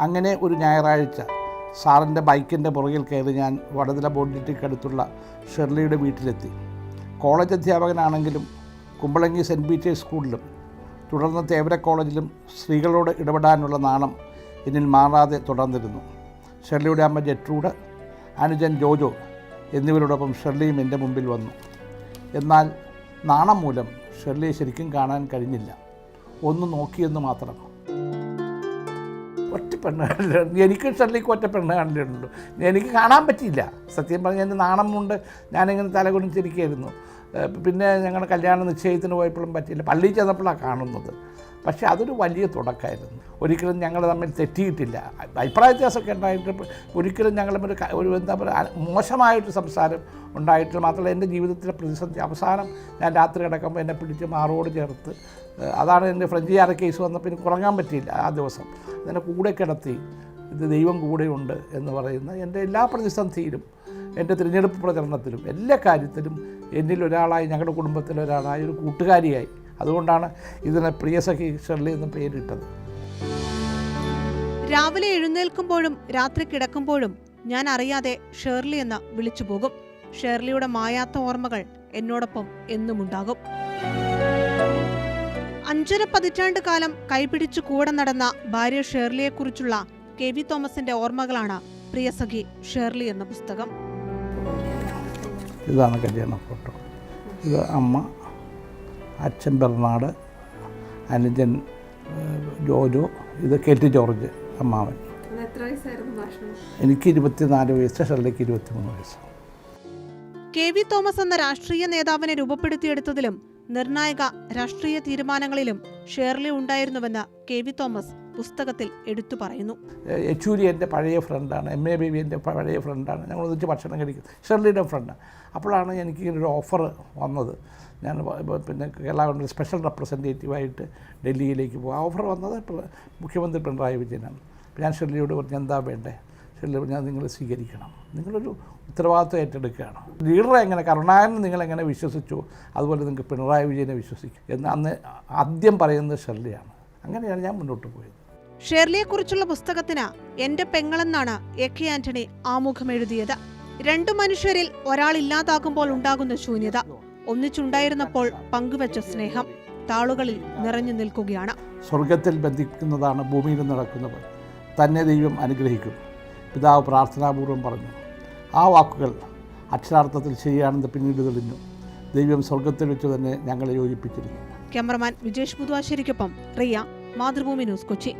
അങ്ങനെ ഒരു ഞായറാഴ്ച സാറിന്റെ ബൈക്കിന്റെ പുറകിൽ കയറി ഞാൻ വടതല ബോണ്ടിറ്റിക്കടുത്തുള്ള ഷെർലിയുടെ വീട്ടിലെത്തി. കോളേജ് അധ്യാപകനാണെങ്കിലും കുമ്പളങ്ങി സെന്റ് പീറ്റേഴ്സ് സ്കൂളിലും തുടർന്ന് തേവര കോളേജിലും സ്ത്രീകളോട് ഇടപെടാനുള്ള നാണം എന്നിൽ മാറാതെ തുടർന്നിരുന്നു. ഷെർലിയുടെ അമ്മ ജെട്രൂഡ് അനുജൻ ജോജോ എന്നിവരോടൊപ്പം ഷെർലിയും എന്റെ മുമ്പിൽ വന്നു. എന്നാൽ നാണം മൂലം ഷെർലിയെ ശരിക്കും കാണാൻ കഴിഞ്ഞില്ല. ഒന്ന് നോക്കിയെന്ന് മാത്രം. പെണ്ണ് എനിക്ക് ഷെർലിക്ക് ഒറ്റ പെണ്ണ് എനിക്ക് കാണാൻ പറ്റിയില്ല. സത്യം പറഞ്ഞാൽ എന്റെ നാണം കൊണ്ട് ഞാനിങ്ങനെ തലകുണിച്ചിരിക്കുകയായിരുന്നു പിന്നെ ഞങ്ങളുടെ കല്യാണ നിശ്ചയത്തിന് പോയപ്പോഴും പറ്റിയില്ല. പള്ളിയിൽ ചെന്നപ്പോഴാണ് കാണുന്നത്. പക്ഷേ അതൊരു വലിയ തുടക്കമായിരുന്നു. ഒരിക്കലും ഞങ്ങൾ തമ്മിൽ തെറ്റിയിട്ടില്ല. അഭിപ്രായ വ്യത്യാസമൊക്കെ ഉണ്ടായിട്ട് ഒരിക്കലും ഞങ്ങൾ ഒരു ഒരു എന്താ പറയുക മോശമായിട്ട് സംസാരം ഉണ്ടായിട്ട് മാത്രമല്ല എന്റെ ജീവിതത്തിലെ പ്രതിസന്ധി അവസാനം ഞാൻ രാത്രി കിടക്കുമ്പോൾ എന്നെ പിടിച്ച് മാറോട് ചേർത്ത് അതാണ് എന്റെ ഫ്രഞ്ച് യാറ കേസ് വന്നപ്പോൾ എനിക്ക് ഉറങ്ങാൻ പറ്റിയില്ല ആ ദിവസം. എന്നെ കൂടെ കിടത്തി ഇത് ദൈവം കൂടെയുണ്ട് എന്ന് പറയുന്ന എന്റെ എല്ലാ പ്രതിസന്ധിയിലും എന്റെ തിരഞ്ഞെടുപ്പ് പ്രചരണത്തിലും എല്ലാ കാര്യത്തിലും എന്നിൽ ഒരാളായി ഞങ്ങളുടെ കുടുംബത്തിലെ ഒരാളായി ഒരു കൂട്ടുകാരിയായി അതുകൊണ്ടാണ് ഇതിനെ പ്രിയസഖി ഷെർലി എന്ന് പേരിട്ടത്. രാവിലെ എഴുന്നേൽക്കുമ്പോഴും രാത്രി കിടക്കുമ്പോഴും ഞാൻ അറിയാതെ ഷേർലി എന്ന് വിളിച്ചു പോകും. ഷേർലിയുടെ മായാത്ത ഓർമ്മകൾ എന്നോടൊപ്പം എന്നുമുണ്ടാകും. അഞ്ചര പതിറ്റാണ്ട് കാലം കൈപിടിച്ചു കൂടെ നടന്ന ഭാര്യ ഷേർലിയെക്കുറിച്ചുള്ള കെ വി തോമസിന്റെ ഓർമ്മകളാണ് പ്രിയസഖി ഷേർലി എന്ന പുസ്തകം. ഇതാണ് കല്യാണ ഫോട്ടോ. ഇത് അമ്മ അച്ഛൻ ബെർണാട് അനുജൻ ജോജോ ഇത് കെ ടി ജോർജ് അമ്മാവൻ. എത്ര വയസ്സായിരുന്നു ഭാഷണം? എനിക്ക് ഇരുപത്തിനാല് വയസ്സ് ഷെർലിക്ക് ഇരുപത്തിമൂന്ന് വയസ്സ്. കെ വി തോമസ് എന്ന രാഷ്ട്രീയ നേതാവിനെ രൂപപ്പെടുത്തിയെടുത്തതിലും നിർണായക രാഷ്ട്രീയ തീരുമാനങ്ങളിലും ഷേർലി ഉണ്ടായിരുന്നുവെന്ന് കെ വി തോമസ് പുസ്തകത്തിൽ എടുത്തു പറയുന്നു. യെച്ചൂരി എന്റെ പഴയ ഫ്രണ്ടാണ് എം എ ബേബി എന്റെ പഴയ ഫ്രണ്ടാണ്. ഞങ്ങൾ ഒന്നിച്ച് ഭക്ഷണം കഴിക്കും. ഷെർലിയുടെ ഫ്രണ്ട്. അപ്പോഴാണ് എനിക്ക് ഒരു ഓഫർ വന്നത്. ഞാൻ പിന്നെ കേരള കോൺഗ്രസ് സ്പെഷ്യൽ റെപ്രസെന്റേറ്റീവായിട്ട് ഡൽഹിയിലേക്ക് പോകും ഓഫർ വന്നത് മുഖ്യമന്ത്രി പിണറായി വിജയനാണ്. ഞാൻ ഷെർലിയോട് പറഞ്ഞു എന്താ വേണ്ടേ? ഷെർലി പറഞ്ഞാൽ "അത് നിങ്ങൾ സ്വീകരിക്കണം. നിങ്ങളൊരു ഉത്തരവാദിത്വം ഏറ്റെടുക്കുകയാണ്. ലീഡറെ എങ്ങനെ കരുണാകരൻ നിങ്ങളെങ്ങനെ വിശ്വസിച്ചു? അതുപോലെ നിങ്ങൾക്ക് പിണറായി വിജയനെ വിശ്വസിക്കും എന്ന് അന്ന് ആദ്യം പറയുന്നത് ഷെർലിയാണ്. അങ്ങനെയാണ് ഞാൻ മുന്നോട്ട് പോയത്. ഷെർലിയെക്കുറിച്ചുള്ള പുസ്തകത്തിന് എന്റെ പെങ്ങളെന്നാണ് എ കെ ആന്റണി ആമുഖം എഴുതിയത് രണ്ടു മനുഷ്യരിൽ ഒരാൾ ഇല്ലാതാകുമ്പോൾ ഉണ്ടാകുന്ന ശൂന്യത ഒന്നിച്ചുണ്ടായിരുന്നപ്പോൾ പങ്കുവച്ച സ്നേഹം താളുകളിൽ നിറഞ്ഞു നിൽക്കുകയാണ്. സ്വർഗത്തിൽ ബന്ധിക്കുന്നതാണ് ഭൂമിയിൽ നടക്കുന്നത് തന്നെ ദൈവം അനുഗ്രഹിക്കും. പിതാവ് പ്രാർത്ഥനാപൂർവം പറഞ്ഞു ആ വാക്കുകൾ അക്ഷരാർത്ഥത്തിൽ ശരിയാണെന്ന് പിന്നീട് തെളിഞ്ഞു. ദൈവം സ്വർഗത്തിൽ വെച്ച് തന്നെ ഞങ്ങളെ യോജിപ്പിച്ചിരുന്നു. ക്യാമറമാൻ വിജേഷ് പുതുവാശ്ശേരിക്കൊപ്പം റിയ മാതൃഭൂമി ന്യൂസ് കൊച്ചി.